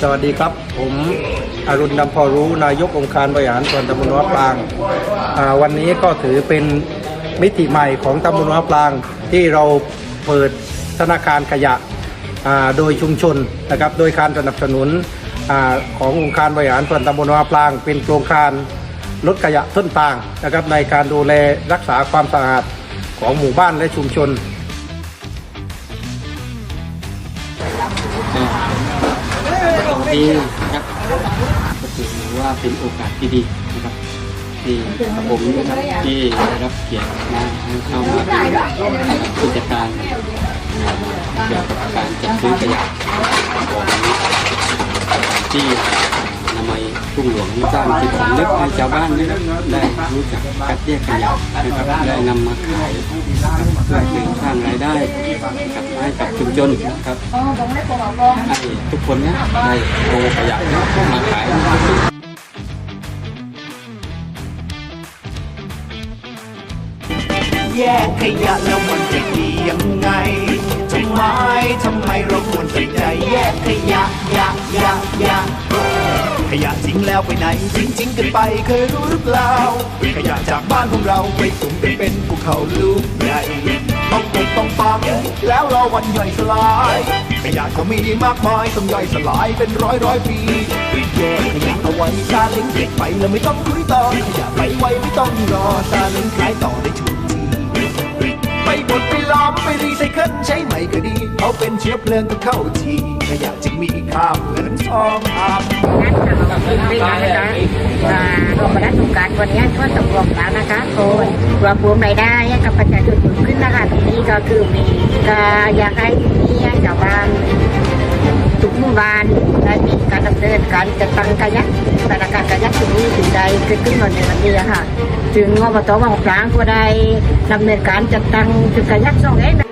สวัสดีครับ ผมอรุณดำพอรู้นายกองค์การบริหารส่วนตำบลวัดปางวันนี้ก็ถือเป็นมิติใหม่ของตำบลวัดปางที่เราเปิดธนาคารขยะโดยชุมชนนะครับ โดยการสนับสนุนอขององค์การบริหารส่วนตำบลวัดปาง เป็นโครงการลดขยะต้นทางนะครับในการดูแลรักษาความสะอาดของหมู่บ้านและชุมชน ปีนะครับก็ถือว่าเป็นโอกาสที่ดีนะครับที่ผมนะครับที่ได้รับเกียรติมาเข้ามาเป็นผู้จัดการเกี่ยวกับการจัดซื้อขยะของที่ นามัยทุ่งหลวงนี่สร้างจิตสำนึกให้ชาวบ้านนะครับได้รู้จักคัดแยกขยะนะครับได้นำมาขายเพื่อเป็นสร้างรายได้นะครับให้กับชุมชนนะครับให้ทุกคนเนี่ยได้เอาขยะเนี่ยมาขายแยกขยะแล้วมันจะดียังไงทำไมทำไมเราควรใส่ใจแยกขยะยะยะยะ ยะทิ้งแล้วไปไหนทิ้งทิ้งกันไปเคยรู้หรือเปล่าขยะจากบ้านของเราไปสุมไปเป็นภูเขาลูกใหญ่ต้องปกต้องปังแล้วรอวันย่อยสลายขยะก็มีมากมายต้องย่อยสลายเป็นร้อยร้อยปีแยกขยะเอาไว้ซาเล้งเก็บไปแล้วไม่ต้องคุยต่อขยะไปไวไม่ต้องรอซาเล้งขายต่อได้ทุกทีไปบดไปล้อมไปรีไซเคิลใช้ใหม่ก็ดี เอาเป็นเชื้อเพลิงก็เข้าทีขยะจึงมีค่าเหมือนทองคำ นงานนะคะอ่ารวมรัฐสงการวันนี้ก็ตกลงแล้วนะคะโคนรวมรวมรายได้ให้กับประชาชนสูงขึ้นนะคะตรงนี้ก็คือมีก็อยากให้ที่ให้ชาวบ้านทุกหมู่บ้านได้มีการดำเนินการจัดตั้งขยะธนาคารขยะตรงนี้ถึงได้เกิดขึ้นมาในวันนี้ค่ะถึงอบตบางครั้งก็ได้ดำเนินการจัดตั้งจุดขยะสองแห่ง